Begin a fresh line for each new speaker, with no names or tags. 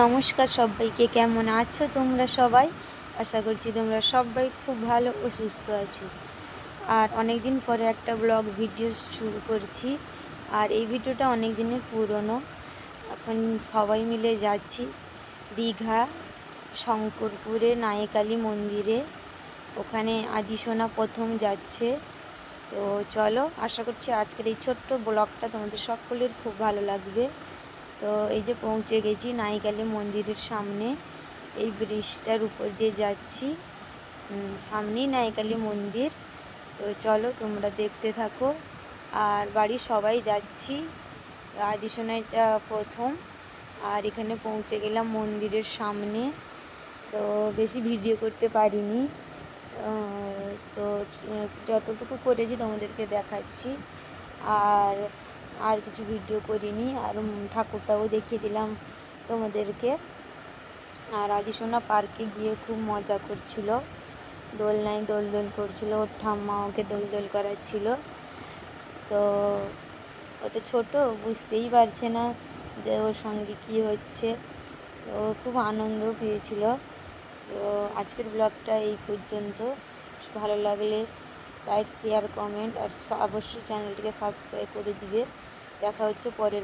নমস্কার সবাইকে, কেমন আছো তোমরা সবাই? আশা করছি তোমরা সবাই খুব ভালো ও সুস্থ আছো। আর অনেক দিন পরে একটা ব্লগ ভিডিও শুরু করছি। আর এই ভিডিওটা অনেক দিনের পুরনো। এখন সবাই মিলে যাচ্ছি দীঘা, শঙ্করপুরে, নায়কালী মন্দিরে। ওখানে আদিসোনা প্রথম যাচ্ছে। তো চলো, আশা করছি আজকের এই ছোট্ট ব্লগটা তোমাদের সকলের খুব ভালো লাগবে। তো এই যে পৌঁছে গেছি নাইকালী মন্দিরের সামনে, এই ব্রিজটার উপর দিয়ে যাচ্ছি। সামনেই নাইকালী মন্দির। তো চলো তোমরা দেখতে থাকো। আর বাড়ির সবাই যাচ্ছি। আদিসোনাইটা প্রথম। আর এখানে পৌঁছে গেলাম মন্দিরের সামনে। তো বেশি ভিডিও করতে পারিনি। তো যতটুকু করেছি তোমাদেরকে দেখাচ্ছি। আর আর কিছু ভিডিও করিনি, আর ঠাকুরটাও দেখিয়ে দিলাম তোমাদেরকে। আর আদিসোনা পার্কে গিয়ে খুব মজা করছিল। দোলনায় দোল দোল করছিল, ওর ঠাম্মা ওকে দোল দোল করাচ্ছিল। তো ও তো ছোটো, বুঝতেই পারছে না যে ওর সঙ্গে কি হচ্ছে। ও খুব আনন্দ পেয়েছিল। তো আজকের ব্লগটা এই পর্যন্ত। ভালো লাগলে লাইক শেয়ার কমেন্ট আর অবশ্যই চ্যানেলটিকে সাবস্ক্রাইব করে দিবে। দেখা হচ্ছে পরের